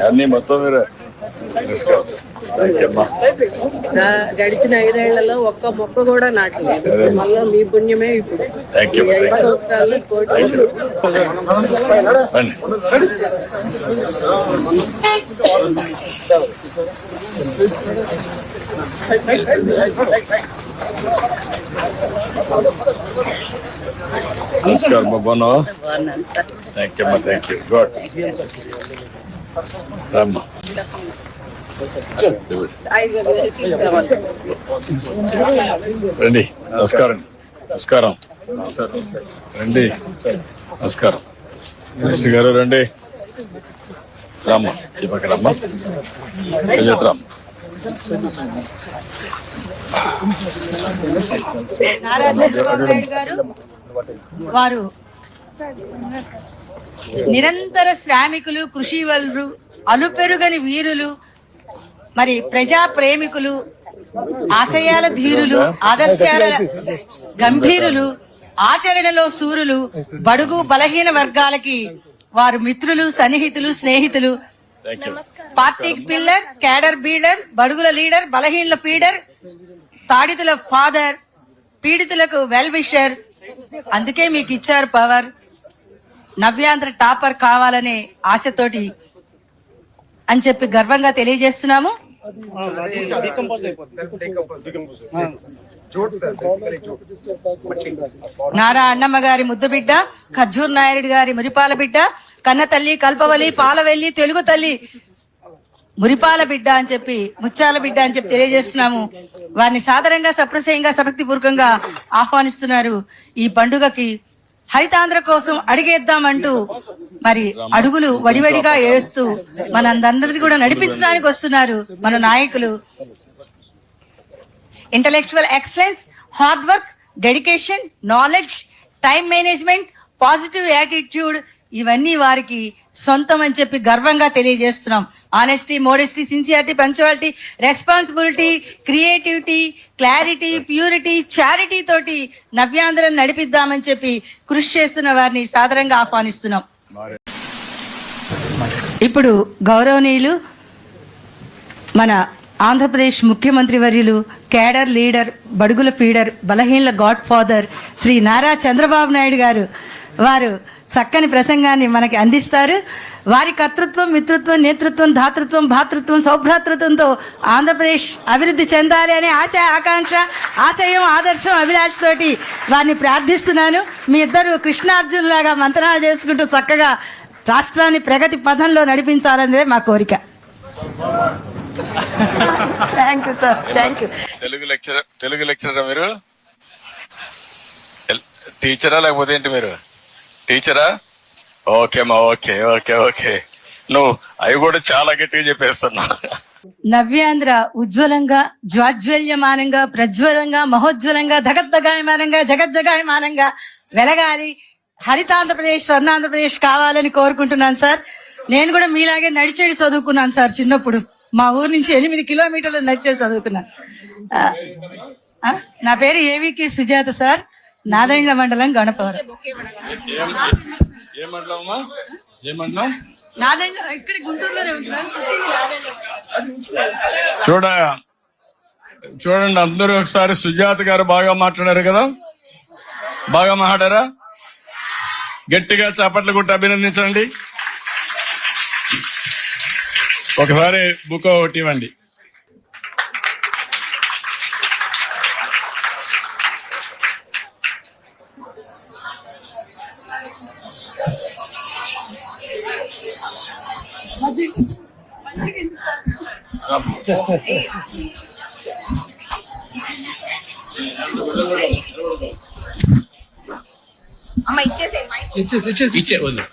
అన్ని మొత్తం మీరు. గడిచిన ఐదేళ్ళలో ఒక్క మొక్క కూడా నాటలేదు. మళ్ళీ మీ పుణ్యమే ఇప్పుడు. ఐదు. సంవత్సరాలు కోటి. నమస్కారం అమ్మా థ్యాంక్ యూ అమ్మా థ్యాంక్ యూ గుడ్ రమ్మా. రండి నమస్కారం. నమస్కారం. రండి నమస్కారం. మినిస్టర్ గారు రండి. రామ్మ ఈ పక్క రమ్మ. వెళ్ళట్టు రామ్మ నారా చంద్రబాబు నాయుడు గారు. వారు నిరంతర శ్రామికులు కృషి వలరు అలుపెరుగని వీరులు మరి ప్రజా ప్రేమికులు ఆశయాల ధీరులు ఆదర్శాల గంభీరులు ఆచరణలో సూరులు బడుగు బలహీన వర్గాలకి వారు మిత్రులు సన్నిహితులు స్నేహితులు. పార్టీ పిల్లర్ క్యాడర్ బీడర్ బడుగుల లీడర్ బలహీనల ఫీడర్ తాడితుల ఫాదర్ పీడితులకు వెల్ విషర్ అందుకే మీకు ఇచ్చారు పవర్. నవ్యాంధ్ర టాపర్ కావాలనే ఆశతోటి అని చెప్పి గర్వంగా తెలియజేస్తున్నాము. నారా అన్నమ్మ గారి ముద్దు బిడ్డ ఖర్జూర్ నాయుడు గారి మురిపాల బిడ్డ కన్న తల్లి కల్పవలి పాలవెల్లి తెలుగు తల్లి మురిపాల బిడ్డ అని చెప్పి ముత్యాల బిడ్డ అని చెప్పి తెలియజేస్తున్నాము. వారిని సాధారణంగా సప్రసయంగా సభక్తి పూర్వకంగా ఆహ్వానిస్తున్నారు. ఈ పండుగకి హరితాంధ్ర కోసం అడిగేద్దామంటూ మరి అడుగులు వడివడిగా ఏడుస్తూ మనందరినీ కూడా నడిపించడానికి వస్తున్నారు మన నాయకులు. Intellectual excellence hard work dedication knowledge time management positive attitude ఇవన్నీ వారికి సొంతం అని చెప్పి గర్వంగా తెలియజేస్తున్నాం. Honesty modesty sincerity punctuality responsibility creativity clarity purity charity తోటి నవ్యాంధ్రం నడిపిద్దామని చెప్పి కృషి చేస్తున్న వారిని సాదరంగా ఆహ్వానిస్తున్నాం. ఇప్పుడు గౌరవనీయులు మన ఆంధ్రప్రదేశ్ ముఖ్యమంత్రి వర్యులు కేడర్ లీడర్ బడుగుల ఫీడర్ బలహీనల గాడ్ ఫాదర్ శ్రీ నారా చంద్రబాబు నాయుడు గారు వారు చక్కని ప్రసంగాన్ని మనకి అందిస్తారు. వారి కర్తృత్వం మిత్రత్వం నేతృత్వం ధాతృత్వం భాతృత్వం సౌభ్రాతృత్వంతో ఆంధ్రప్రదేశ్ అభివృద్ధి చెందాలి అనే ఆశ ఆకాంక్ష ఆశయం ఆదర్శం అభిలాష్ తోటి వారిని ప్రార్థిస్తున్నాను. మీ ఇద్దరు కృష్ణార్జునులాగా మంత్రాలు చేసుకుంటూ చక్కగా రాష్ట్రాన్ని ప్రగతి పథంలో నడిపించాలనేదే మా కోరిక. Thank you sir thank you Telugu lecturer Telugu లెక్చరరా మీరు? ఎల్- టీచరా లేకపోతే ఏంటి మీరు? టీచరా? Okay okay okay okay. నువ్వు అవి కూడా చాలా గట్టిగా చెప్పేస్తున్నా. నవ్యాంధ్ర ఉజ్వలంగా జ్వాజ్వల్యమానంగా ప్రజ్వలంగా మహోజ్వలంగా దగద్దగాయమానంగా జగజ్జగాయమానంగా వెలగాలి. హరితాంధ్రప్రదేశ్ స్వర్ణాంధ్రప్రదేశ్ కావాలని కోరుకుంటున్నాను సార్. నేను కూడా మీలాగే నడిచేది చదువుకున్నాను సార్ చిన్నప్పుడు. మా ఊరు నుంచి ఎనిమిది కిలోమీటర్లు నడిచేది చదువుకున్నాను. నా పేరు ఏవికే సుజాత సార్. నాదెండ్ల మండలం గణపవరం. చూడ చూడండి అందరూ ఒకసారి సుజాత గారు బాగా మాట్లాడారు కదా? బాగా మాట్లాడారా? గట్టిగా చప్పట్లు కొట్టి అభినందించండి. ఒకసారి బుక్ ఒకటి ఇవ్వండి. ఇచ్చేసి ఇచ్చేసి ఇచ్చే వద్దు